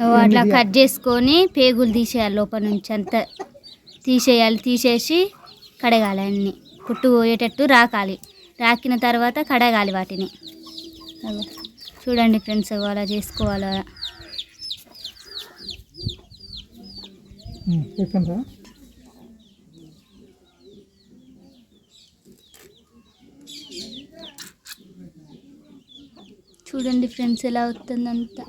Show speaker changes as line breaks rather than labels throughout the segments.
అట్లా కట్ చేసుకొని పేగులు తీసేయాలి లోపల నుంచి అంతా. తీసేయాలి తీసేసి కడగాలి అన్నీ. పుట్టు పోయేటట్టు రాకాలి. రాకిన తర్వాత కడగాలి వాటిని. చూడండి ఫ్రెండ్స్ అలా చేసుకోవాలా? చూడండి ఫ్రెండ్స్ ఎలా అవుతుందంతా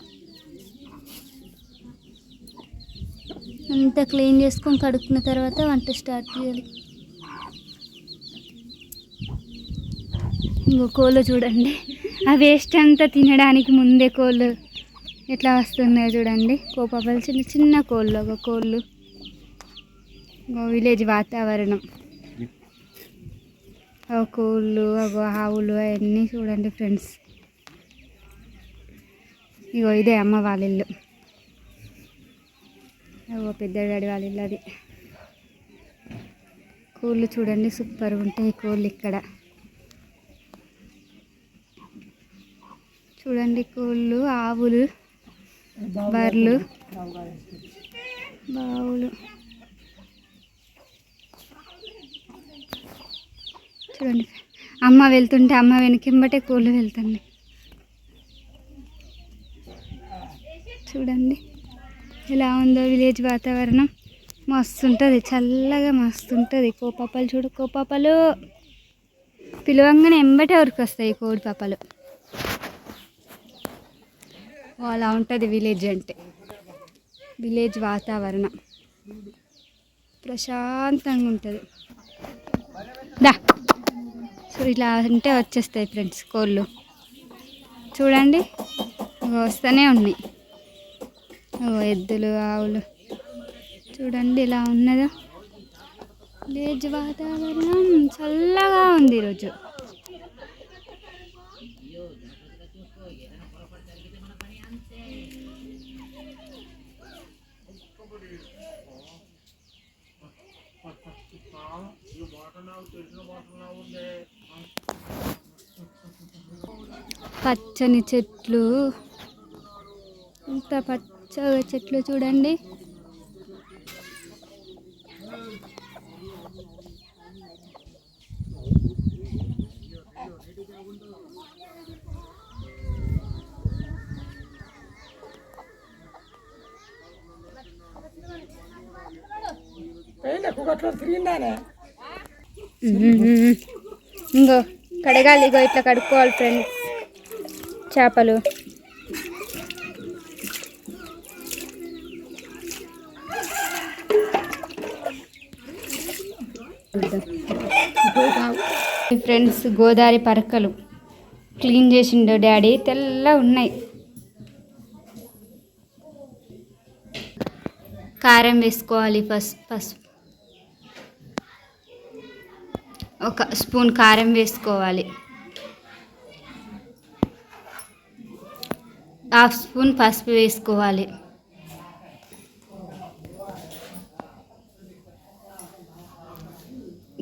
ఇంత క్లీన్ చేసుకొని కడుక్కున్న తర్వాత వంట స్టార్ట్ చేయాలి. ఇంకో కోళ్ళు చూడండి. ఆ వేస్ట్ అంతా తినడానికి ముందే కోళ్ళు ఎట్లా వస్తున్నాయో చూడండి. కోపాపలు చిన్న చిన్న కోళ్ళు ఒక కోళ్ళు. ఇంకో విలేజ్ వాతావరణం. ఒక కోళ్ళు ఒక ఆవులు అవన్నీ చూడండి ఫ్రెండ్స్. ఇగో ఇదే అమ్మ వాళ్ళ ఇల్లు. ఓ పెద్ద డాడీ వాళ్ళ ఇల్లు అది. కోళ్ళు చూడండి సూపర్ ఉంటాయి కోళ్ళు ఇక్కడ. చూడండి కోళ్ళు ఆవులు బర్రెలు. బావులు. చూడండి అమ్మ వెళ్తుంటే అమ్మ వెనకింబటే కోళ్ళు వెళ్తుంది చూడండి. ఎలా ఉందో విలేజ్ వాతావరణం. మస్తు ఉంటుంది చల్లగా మస్తు ఉంటుంది కోపాపలు చూడు కోపాపలు. పిలవంగానే ఎంబటే ఊరికి వస్తాయి కోడి పాపలు. అలా ఉంటుంది విలేజ్ అంటే. విలేజ్ వాతావరణం. ప్రశాంతంగా ఉంటుంది. దా. సో ఇలా అంటే వచ్చేస్తాయి ఫ్రెండ్స్ కోళ్ళు. చూడండి వస్తూనే ఉన్నాయి. ఎద్దులు ఆవులు. చూడండి ఇలా ఉన్నదో? లేజ్ వాతావరణం చల్లగా ఉంది ఈరోజు. పచ్చని చెట్లు. ఇంత పచ్చగా చెట్లు చూడండి? ఇంకో కడగాలి ఇగో ఇట్లా కడుక్కోవాలి ఫ్రెండ్స్ చేపలు. ఫ్రెండ్స్ గోదావరి పరకలు క్లీన్ చేసిండు డాడీ తెల్ల ఉన్నాయి. కారం వేసుకోవాలి ఫస్ట్ ఫస్ట్ ఒక స్పూన్ కారం వేసుకోవాలి. హాఫ్ స్పూన్ పసుపు వేసుకోవాలి.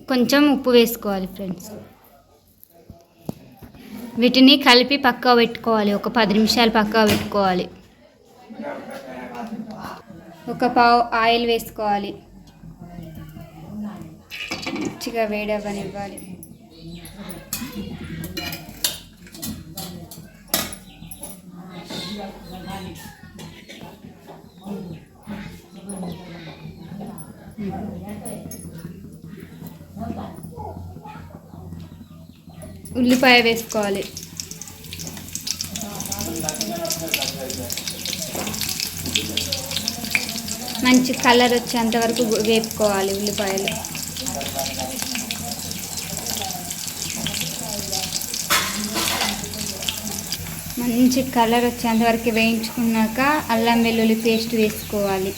కొంచెం ఉప్పు వేసుకోవాలి ఫ్రెండ్స్. వీటిని కలిపి పక్కా పెట్టుకోవాలి. ఒక పది నిమిషాలు పక్కా పెట్టుకోవాలి. ఒక పావు ఆయిల్ వేసుకోవాలి. మంచిగా వేడవ్వనివ్వాలి ఉల్లిపాయ వేసుకోవాలి. మంచి కలర్ వచ్చేంత వరకు వేపుకోవాలి ఉల్లిపాయలు. మంచి కలర్ వచ్చేంత వరకు వేయించుకున్నాక అల్లం వెల్లుల్లి పేస్ట్ వేసుకోవాలి.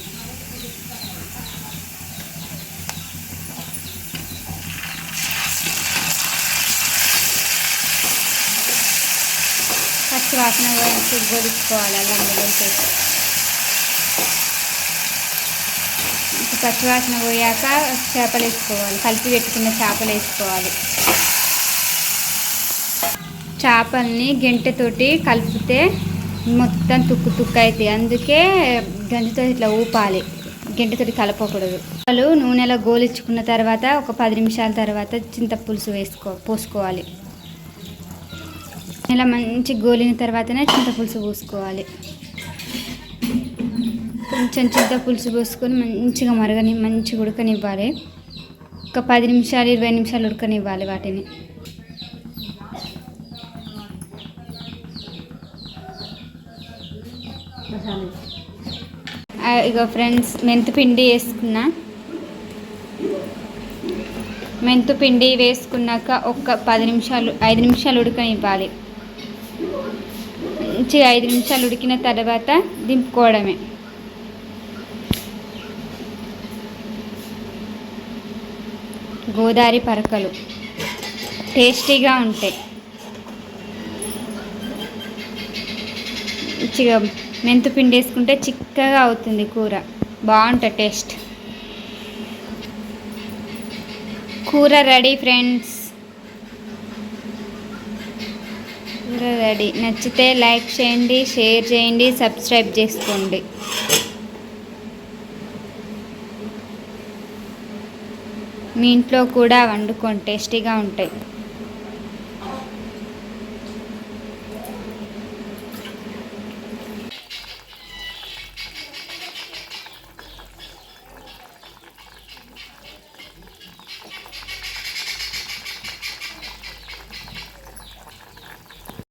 వాసన పోయేంత గొలుచుకోవాలి అల్లం వెల్లుల్లి పేస్ట్ పచ్చి వాసన పోయాక చేపలు వేసుకోవాలి కలిపి పెట్టుకున్న చేపలు వేసుకోవాలి. చేపల్ని గెంటెతోటి కలిపితే మొత్తం తుక్కు తుక్కు అవుతాయి అందుకే గంజితో ఇట్లా ఊపాలి. గంటతో కలపకూడదు. వాళ్ళు నూనెలో గోలిచ్చుకున్న తర్వాత ఒక పది నిమిషాల తర్వాత చింతపులుసు వేసుకో పోసుకోవాలి. ఇలా మంచి గోలిన తర్వాతనే చింతపులుసు పోసుకోవాలి. కొంచెం చింతపులుసు పోసుకొని మంచిగా మరగని మంచిగా ఉడకనివ్వాలి. ఒక పది నిమిషాలు ఇరవై నిమిషాలు ఉడకనివ్వాలి వాటిని. ఇక ఫ్రెండ్స్ మెంతు పిండి వేసుకున్నా. మెంతు పిండి వేసుకున్నాక ఒక పది నిమిషాలు ఐదు నిమిషాలు ఉడకనివ్వాలి. మంచిగా ఐదు నిమిషాలు ఉడికిన తర్వాత దింపుకోవడమే. గోదావరి పరకలు టేస్టీగా ఉంటాయి. మంచిగా మెంతు పిండి వేసుకుంటే చిక్కగా అవుతుంది కూర. బాగుంటుంది టేస్ట్. కూర రెడీ ఫ్రెండ్స్. కూర రెడీ. నచ్చితే లైక్ చేయండి షేర్ చేయండి సబ్స్క్రైబ్ చేసుకోండి. మీ ఇంట్లో కూడా వండుకోండి టేస్టీగా ఉంటాయి.